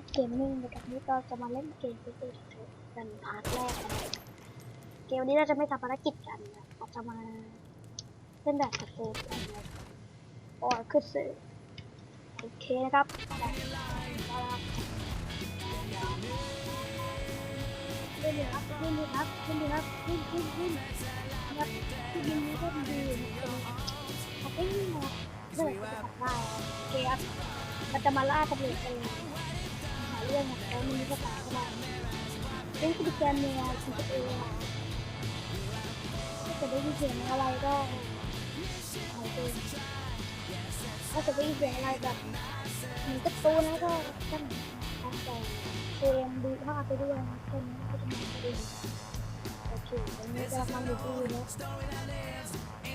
สเกมมิ่งนะครับนี่ก็จะมาเล่นเกมพิเศษกันพาร์ทแรกนะเกมนี้เราจะไม่ทำภารกิจกันนะเราจะมาเล่นแบบสเตจกันนะโอ้ยคือสื่อโอเคนะครับขึ้นเลยครับขึ้นเลยครับขึ้นเลยครับขึ้นขึ้นขึ้นครับขึ้นยิงนี้ก็ดีนะครับขับได้ยิ่นะเมื่อไหร่จะขับได้โอเคครับมันจะมาล่าตำรวจกันเลย เรื่องของเขามีภาษาขนาดนี้เรื่องคุยกันเนี่ยคือตัวเองอะถ้าเกิดได้ยินเสียงอะไรก็หายตัวถ้าเกิดได้ยินเสียงอะไรแบบเหมือนกระตูนแล้วก็ต้องทำใจเตรียมดูภาพไปด้วยนะคนก็จะมาดูโอเคตอนนี้กำลังดูดูนะ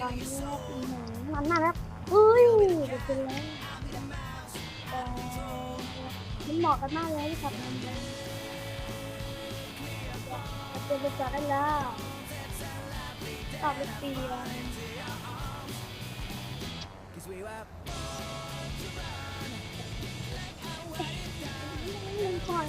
ตอนนี้นะอืมมันน่ารักเฮ้ยเดี๋ยวเป็นแล้วเอ่อ มันเหมาะกันมากเลยที่ขับเลยจะเป็นจอดได้แล้วตอบเป็นปีเลยยังถอย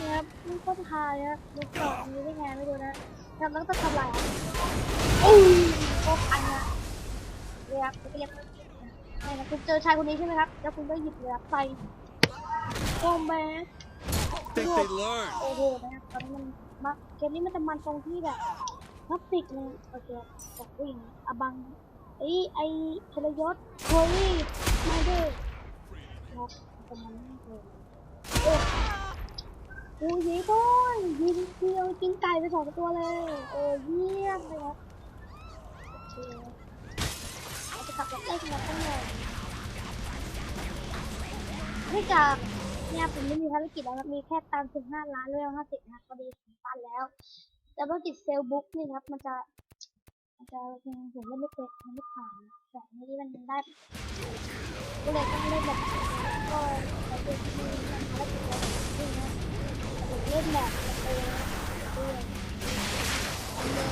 ครับนี่ก็ทายนะดูกรอบนี้ได้ไงไม่รู้นะ ทำแล้วก็ทำลายโอ้ยโอ้อันนะเรียกเรียกนี่นะคุณเจอชายคนนี้ใช่ไหมครับ แล้วคุณก็หยิบเรือใส่โอ้แม่โอ้โหนะครับตอนนี้มันมาเกมนี้มันจะมันตรงที่แบบกราฟิกเนี่ยโอเคจากวิ่งอบังไอ้ไอ้ชลยศเฮ้ยมาเด้อครับตรงนั้นเลย โอ้โอ้ยบอยยิงเดียวกินไก่ไปสองตัวเลย โอ้เยี่ยมเลยครับโอเคเราจะขับรถไล่กันมาตั้งแต่ไม่จากเนี่ยผมไม่มีภารกิจแล้วครับมีแค่ตามถึงห้าล้านเรื่องห้าสิบนะพอดีถึงปันแล้ว แต่ภารกิจเซลล์บุ๊กนี่ครับ มันจะมันจะผมเล่นไม่เป็นมันไม่ผ่านแต่อันนี้มันได้ก็เลยต้องเล่นแบบก็ไปดูที่มันภารกิจอะไรนี่นะ เล่นแบบเออด้วยอันนี้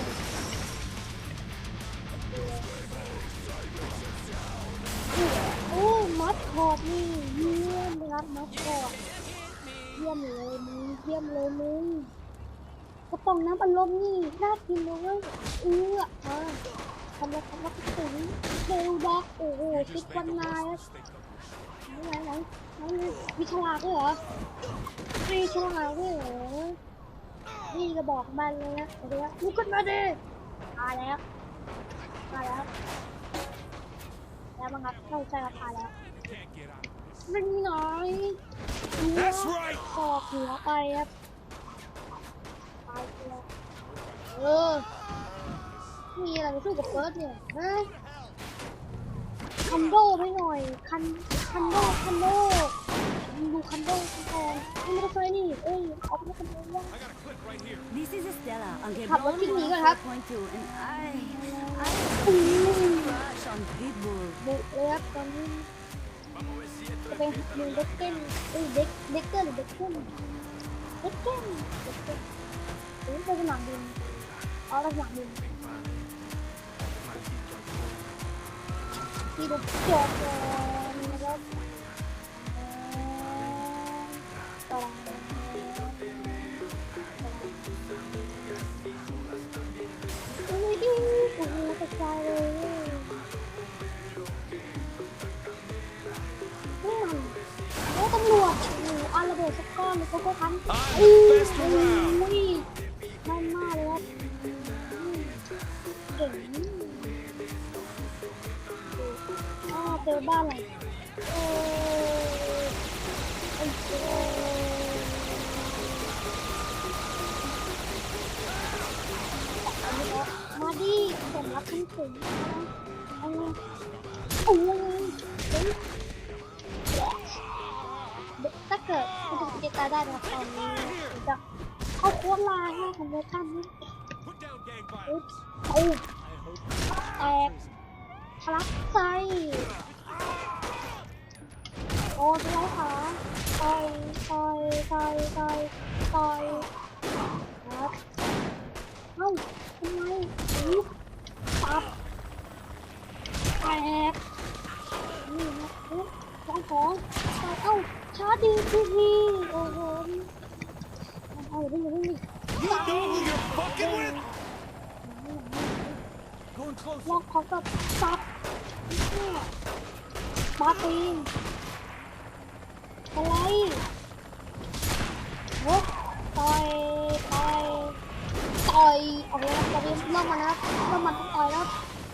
โอ้มัดคอร์ดนี่เยี่ยมเลยครับมัดคอร์ดเยี่ยมเลยมึงเยี่ยมเลยมึงกระป๋องน้ำอัดลมนี่น่ากินเลยเว้ยเอื้อมาทำอะไรทำอะไรถึงเบลด็อกโอ้โหติดวันนายไหนไหนไหนมีฉลากด้วยเหรอ มีฉลากด้วยเหรอนี่ก็บอกมันเลยนะเดี๋ยวลุกขึ้นมาดิตายแล้วตายแล้ว แล้วบังคับเข้าใจราคาแล้วไม่มีน้อยหัว That's right. ตอกหัวไปครับตายไปแล้วเออ มีอะไรไปสู้กับเฟิร์สเนี่ยฮะคันโดไปหน่อย คัน คันโดคันโดดูคันโดแทนนี่ไม่ได้เคยนี่ เอ้ย เอาไปเล่นคันโดว่าง This is ขับรถที่หนีก่อนครับ Point two, and I, I crush on Pitbull. บุกเลยครับตอนนี้จะเป็นดูเด็กเก้นเอ้ยเด็กเด็กเก้นหรือเด็กเก้นเด็กเก้นเด็กเก้นหรือเป็นสนามบินเอาละสนามบินที่ดูจอดก่อนนะครับต่อ หกระจายเลยนี่มันโอ้ตำรวจโอ้โหเอาระเบิดสักก้อนเลยเขาก็ทัน I'm อู้ the best around. อุ้ยแน่นมากเลยครับอืมเก่งอ๋อเจอบ้านอะไรโอ้ไอ้ ผมรับทั้งถึงนะเอาเลยโอ้ยเฮ้ยถ้าเกิดคุณจะติดตาได้นะครับตอนนี้จะเข้าโค้ดไลน์ให้ของเวอร์ชันนี้ Put down gang อุ๊ violence. บตูแตกทะลักใจโอ้ทะเลาะขาต่อยต่อยต่อยต่อยต่อยครับเอ้าทำไมอุ๊บ แตกนี่นะครับของของเอ้าชาร์จดีทีทีโอ้โหเอาดิเอาดิ You know who you're fucking with? Going ล closer. อกเขากับซับเนี่ยมาร์ตีนอะไรโว้ต่อยต่อยต่อยโอเคครับตอนนี้เริ่มมานะครับเริ่มมาต้องต่อยแล้ว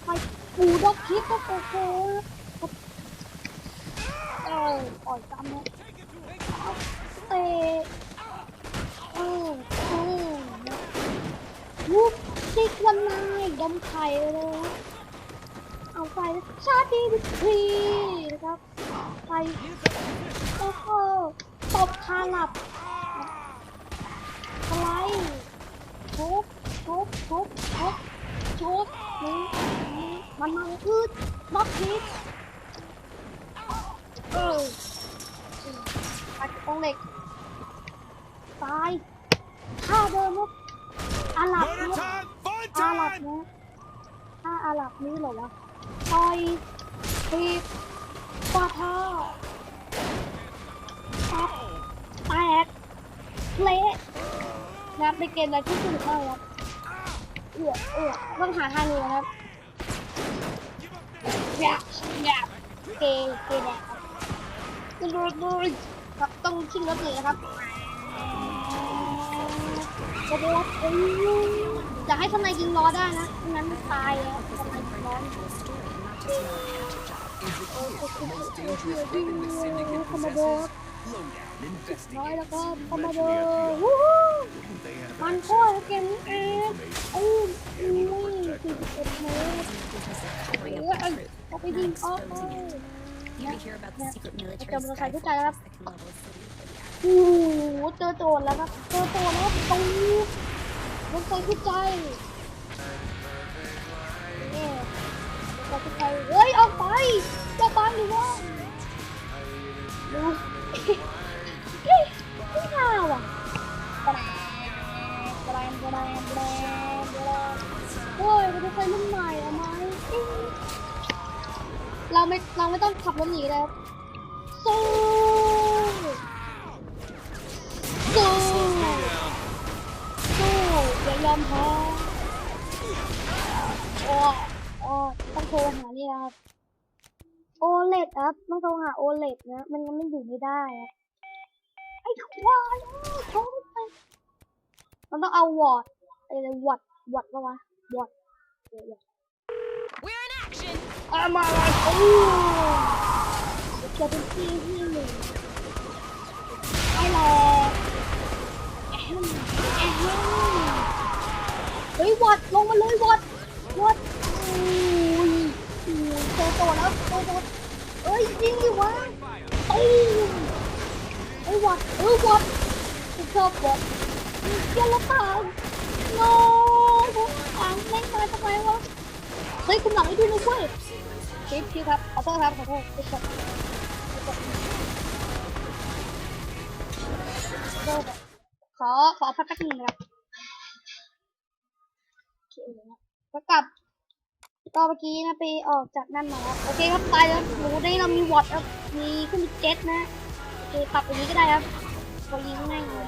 ไม่ ปูดอกคิดก็โอ้โหเออต่อยซ้ำนะเตะเออเออวุบซิกวันนายดมไข่เลยเอาไปชาดีดิทีนะครับไปโอ้โหตบคาหลับอะไรทุบทุบทุบทุบทุบนี่ นี่มันมาอืดบล็อกคิดเออปัดกองเหล็กตายท่าเดิมครับอาหลับ Murder นะ time! Fun อาหรับ time! นะถ้าอาหรับนี้เหรอวะต่อยทีบฟาท่าตับแตกเละนะครับในเกมอะไรที่สนุกมากครับเอือเอือต้องหาทางนี้นะครับ แยบแยบเกย์เกย์แดกครับดูดูดูครับต้องขึ้นรถเลยนะครับจะได้รับเอ้ยจะให้ทนายยิงล้อได้นะไม่งั้นตายแล้วทนายยิงล้อคอมโด น้อยแล้วก็คอมโดวู้ฮู้มันโคตรเกมนี้เองอู้อุ้ยสี่สิบเอ็ดเมตรเอ้ยเอาไปยิงออกเลย You ever hear about the secret military Ito, mga sky sagot tayo. forces that can level a city for the โอ้โหเจอโจรแล้วครับเจอโจรแล้วตรงนี้รถไฟขึ้นใจนี่รถไฟขึ้นใจเฮ้ยออกไปจะไปหรือว่าดูเฮ้ย ไม่น่าว่ะแบรนด์แบรนด์แบรนด์แบรนด์แบรนด์โอ้ยรถไฟรุ่นใหม่อะไหมเราไม่เราไม่ต้องขับรถหนีเลยครับสู้สู้สู้อย่ายอมแพ้โอ้โอ้ต้องโทรหานี่นะครับ โอเลดครับต้องโทรหาโอเลดนะ มันยังไม่อยู่ไม่ได้ครับไอ้ควายโทรไม่ไปมันต้องเอาวอร์ดอะไรวอร์ดวอร์ดปะวะวอร์ดเดี๋ยว We're in action! ๆเอามาเลยโอ้จะเป็นที่ที่หนึ่งไอ้แหละแอมแอมเฮ้ยวอดลงมาเลยวอดวอดอุ้ยอุ้ยเจอโต แล้วโตโตเอ้ยยิงดิวะตุ้มเฮ้ยวอดเออวอดกูชอบวอดเจ้าละพังโน้ผมพังแม่งมาทำไมวะเฮ้ยคุณหลังให้ดูหน่อยเว้ยพี่พี่ครับขอโทษครับขอโทษขอโทษขอขอพักแป๊บนึงครับก็กลับ ก็เมื่อกี้นะไปออกจากนั่นมาโอเคครับไปแล้วหนูได้เรามีวอตครับมีขึ้นเจ็ตนะโอเคปรับอย่างนี้ก็ได้ครับพอยิงง่ายเลย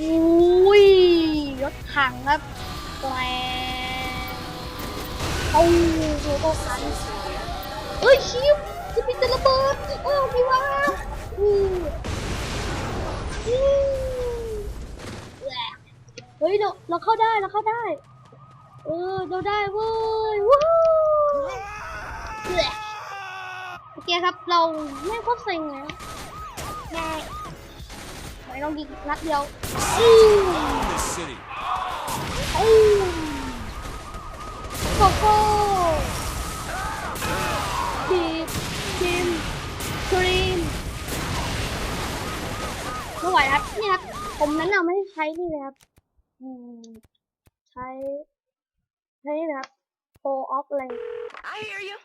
อุ้ยรถถังครับแปลเอาโหโตขันเอ้ยชิวจะเป็นจะระเบิดโอ้พี่ว่าอืออือแหละเฮ้ยเราเราเข้าได้เราเข้าได้ เออเราได้เว้ยว้า โอเคครับ เราไม่โคตรเซ็งนะแม่ไหนลองยิงนัดเดียวอืม In this city. อืมโกโก้ทีมทีมครีมไม่ไหวครับนี่ครับ ผมแนะนำให้ใช้นี่เลยครับอืมใช้ใช้นี่นะครับ Pro of Lane I hear you.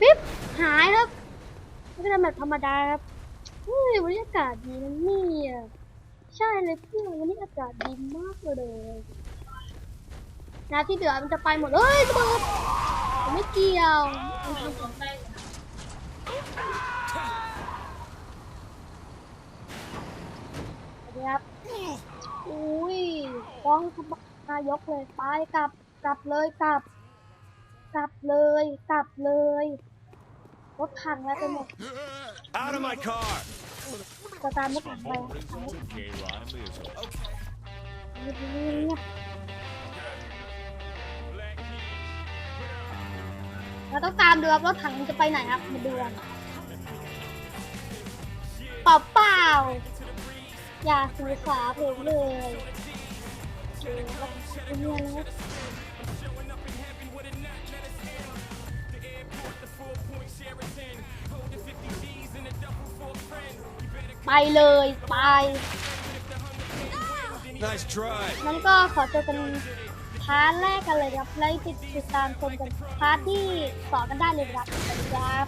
ปิ๊บหายครับไม่เป็นแบบธรรมดาครับเฮ้ยวันนี้อากาศดีนะเนี่ยใช่เลยเพื่อนวันนี้อากาศดีมากเลยนะที่เหลือมันจะไปหมดเฮ้ยระเบิดไม่เกี่ยวครับอุ้ยต้องนายกเลยไปกลับกลับเลยกลับ กลับเลยกลับเลย รถพังแล้วไปหมด Out of my car! จะตามรถถังไป Okay, Ron, I'm losing. เงียบๆเราต้องตามดูครับรถถังมันจะไปไหนครับมาดูกันเปล่าเปล่าๆอย่าสื่อสาผมเลยเออเราเงียบๆนะ ไปเลยไป Nice try. นั้นก็ขอเจอกันพาร์ทแรกกันเลยครับแล้วติดติดตามชมกันพาร์ทที่สองกันได้เลยครับสวัสดีครับ